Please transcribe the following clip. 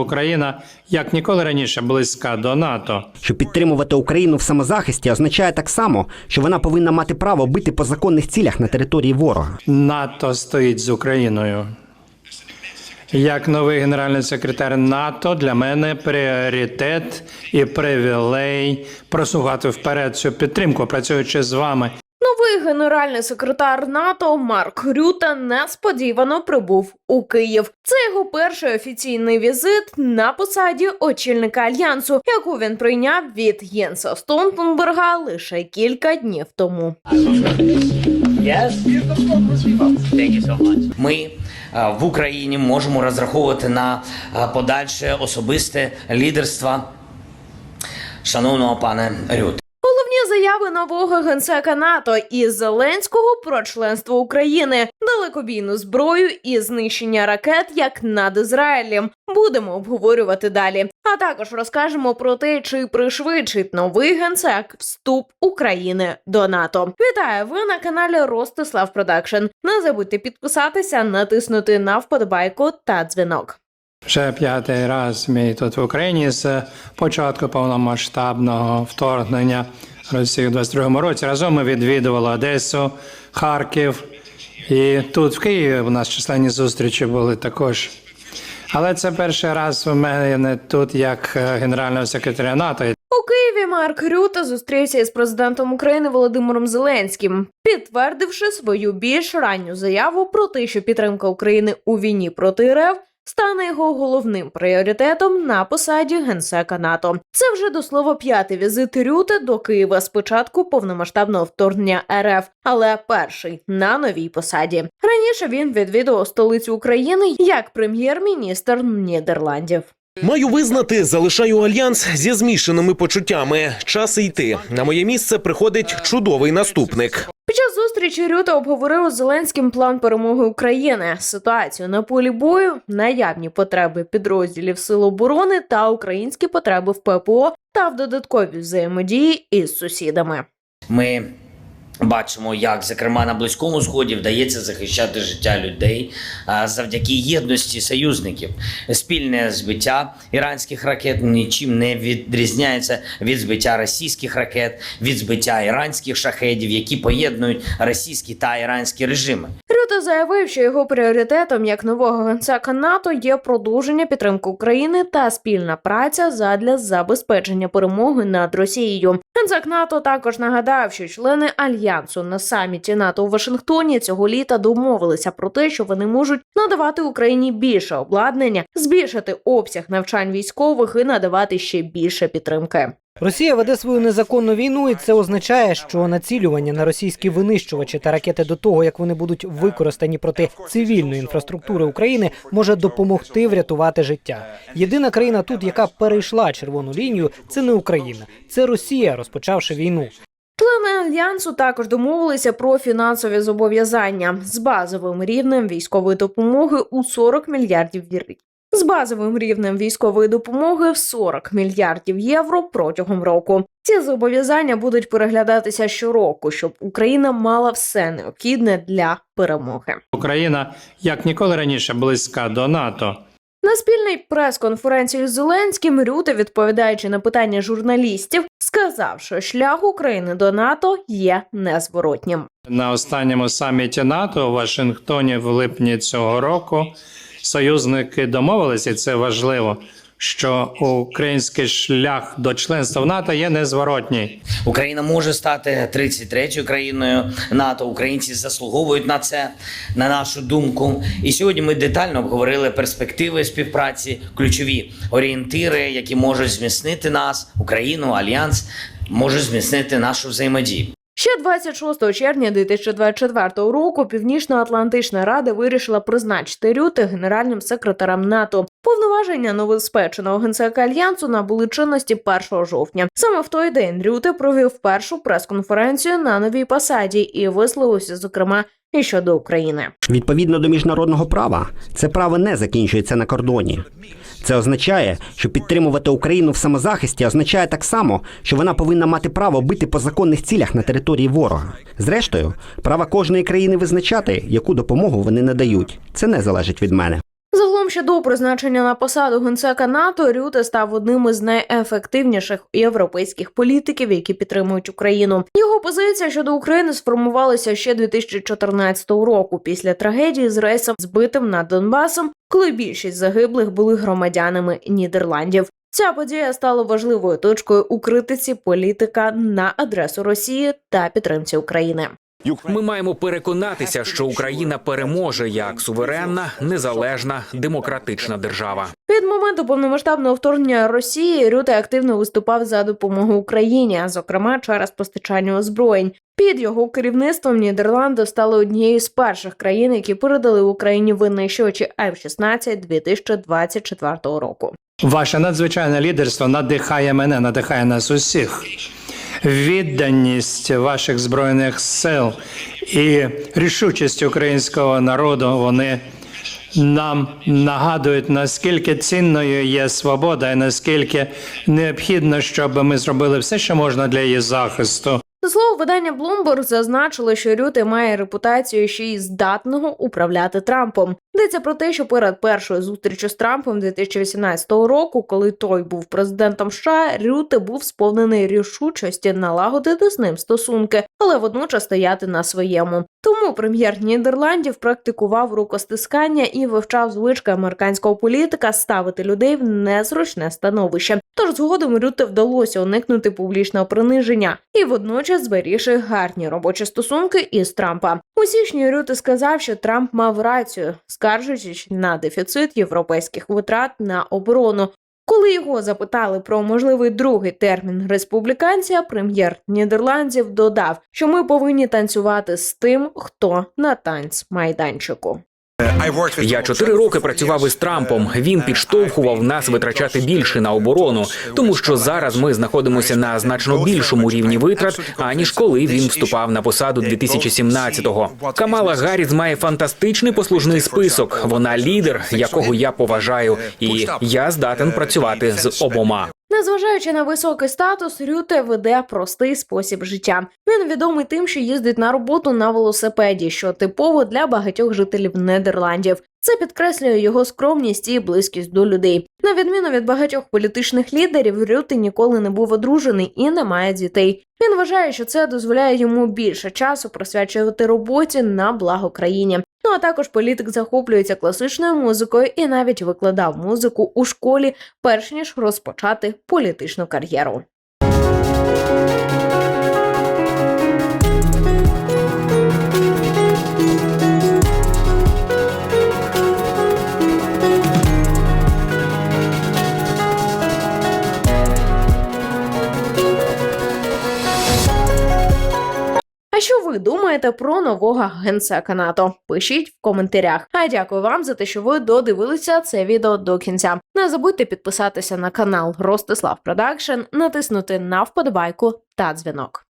Україна як ніколи раніше близька до НАТО. Що підтримувати Україну в самозахисті означає так само, що вона повинна мати право бити по законних цілях на території ворога. НАТО стоїть з Україною. Як новий генеральний секретар НАТО для мене пріоритет і привілей просувати вперед цю підтримку, працюючи з вами. Новий генеральний секретар НАТО Марк Рюте несподівано прибув у Київ. Це його перший офіційний візит на посаді очільника альянсу, яку він прийняв від Єнса Столтенберга лише кілька днів тому. Ми е, в Україні можемо розраховувати на е, подальше особисте лідерство шановного пана Рют. Заяви нового генсека НАТО і Зеленського про членство України, далекобійну зброю і знищення ракет як над Ізраїлем. Будемо обговорювати далі. А також розкажемо про те, чи пришвидшить новий генсек вступ України до НАТО. Вітаю! Ви на каналі Ростислав Продакшн. Не забудьте підписатися, натиснути на вподобайку та дзвінок. Вже п'ятий раз мій тут в Україні з початку повномасштабного вторгнення Росії у 22-му році. Разом ми відвідували Одесу, Харків і тут в Києві у нас численні зустрічі були також. Але це перший раз у мене тут як е, генерального секретаря НАТО. У Києві Марк Рюта зустрівся із президентом України Володимиром Зеленським, підтвердивши свою більш ранню заяву про те, що підтримка України у війні проти РФ стане його головним пріоритетом на посаді генсека НАТО. Це вже до слова п'ятий візит Рюти до Києва з початку повномасштабного вторгнення РФ, але перший на новій посаді. Раніше він відвідував столицю України як прем'єр-міністр Нідерландів. Маю визнати, залишаю альянс зі змішаними почуттями. Час йти. На моє місце приходить чудовий наступник. Зустрічі Рюта обговорив з Зеленським план перемоги України, ситуацію на полі бою, наявні потреби підрозділів Сил оборони та українські потреби в ППО та в додатковій взаємодії із сусідами. Ми бачимо, як зокрема на близькому сході вдається захищати життя людей завдяки єдності союзників. Спільне збиття іранських ракет нічим не відрізняється від збиття російських ракет, від збиття іранських шахедів, які поєднують російські та іранські режими. Рюта заявив, що його пріоритетом як нового генсека НАТО є продовження підтримки України та спільна праця задля забезпечення перемоги над Росією. Генсек НАТО також нагадав, що члени альянсу на саміті НАТО у Вашингтоні цього літа домовилися про те, що вони можуть надавати Україні більше обладнання, збільшити обсяг навчань військових і надавати ще більше підтримки. Росія веде свою незаконну війну, і це означає, що націлювання на російські винищувачі та ракети до того, як вони будуть використані проти цивільної інфраструктури України, може допомогти врятувати життя. Єдина країна тут, яка перейшла червону лінію, це не Україна, це Росія, розпочавши війну. Члени альянсу також домовилися про фінансові зобов'язання з базовим рівнем військової допомоги у 40 мільярдів євро. З базовим рівнем військової допомоги в 40 мільярдів євро протягом року. Ці зобов'язання будуть переглядатися щороку, щоб Україна мала все необхідне для перемоги. Україна як ніколи раніше близька до НАТО. На спільній прес-конференції з Зеленським Рюте, відповідаючи на питання журналістів, сказав, що шлях України до НАТО є незворотнім. На останньому саміті НАТО у Вашингтоні в липні цього року союзники домовилися, і це важливо, що український шлях до членства в НАТО є незворотній. Україна може стати 33-ю країною НАТО. Українці заслуговують на це, на нашу думку. І сьогодні ми детально обговорили перспективи співпраці, ключові орієнтири, які можуть зміцнити нас, Україну, альянс, можуть зміцнити нашу взаємодію. Ще 26 червня 2024 року Північно-Атлантична Рада вирішила призначити Рюти генеральним секретарем НАТО. Повноваження новоспеченого генсека альянсу набули чинності 1 жовтня. Саме в той день Рюте провів першу прес-конференцію на новій посаді і висловився, зокрема, і щодо України. Відповідно до міжнародного права, це право не закінчується на кордоні. Це означає, що підтримувати Україну в самозахисті означає так само, що вона повинна мати право бити по законних цілях на території ворога. Зрештою, право кожної країни визначати, яку допомогу вони надають. Це не залежить від мене. Загалом що до призначення на посаду генсека НАТО Рюте став одним із найефективніших європейських політиків, які підтримують Україну. Його позиція щодо України сформувалася ще 2014 року після трагедії з рейсом збитим над Донбасом, коли більшість загиблих були громадянами Нідерландів. Ця подія стала важливою точкою у критиці політика на адресу Росії та підтримці України. Ми маємо переконатися, що Україна переможе як суверенна, незалежна, демократична держава. Від моменту повномасштабного вторгнення Росії Рюте активно виступав за допомогу Україні, а зокрема через постачання озброєнь. Під його керівництвом Нідерланди стали однією з перших країн, які передали Україні винищувачі F-16 2024 року. Ваше надзвичайне лідерство надихає мене, надихає нас усіх. Відданість ваших збройних сил і рішучість українського народу вони нам нагадують, наскільки цінною є свобода, і наскільки необхідно, щоб ми зробили все, що можна для її захисту. До слова, видання Bloomberg зазначило, що Рюте має репутацію ще й здатного управляти Трампом. Йдеться про те, що перед першою зустрічю з Трампом 2018 року, коли той був президентом США, Рюте був сповнений рішучості налагодити з ним стосунки, але водночас стояти на своєму. Тому прем'єр Нідерландів практикував рукостискання і вивчав звички американського політика ставити людей в незручне становище. Тож згодом Рюте вдалося уникнути публічного приниження і водночас зберігши гарні робочі стосунки із Трампа. У січні Рюте сказав, що Трамп мав рацію, скаржучись на дефіцит європейських витрат на оборону. Коли його запитали про можливий другий термін республіканця, прем'єр Нідерландів додав, що ми повинні танцювати з тим, хто на танцмайданчику. Я чотири роки працював із Трампом. Він підштовхував нас витрачати більше на оборону, тому що зараз ми знаходимося на значно більшому рівні витрат, аніж коли він вступав на посаду 2017-го. Камала Гарріс має фантастичний послужний список. Вона лідер, якого я поважаю, і я здатен працювати з обома. Незважаючи на високий статус, Рюте веде простий спосіб життя. Він відомий тим, що їздить на роботу на велосипеді, що типово для багатьох жителів Нідерландів. Це підкреслює його скромність і близькість до людей. На відміну від багатьох політичних лідерів, Рюте ніколи не був одружений і не має дітей. Він вважає, що це дозволяє йому більше часу присвячувати роботі на благо країні. Ну а також політик захоплюється класичною музикою і навіть викладав музику у школі, перш ніж розпочати політичну кар'єру. А що ви думаєте про нового генсека НАТО? Пишіть в коментарях. А дякую вам за те, що ви додивилися це відео до кінця. Не забудьте підписатися на канал Ростислав Продакшн, натиснути на вподобайку та дзвінок.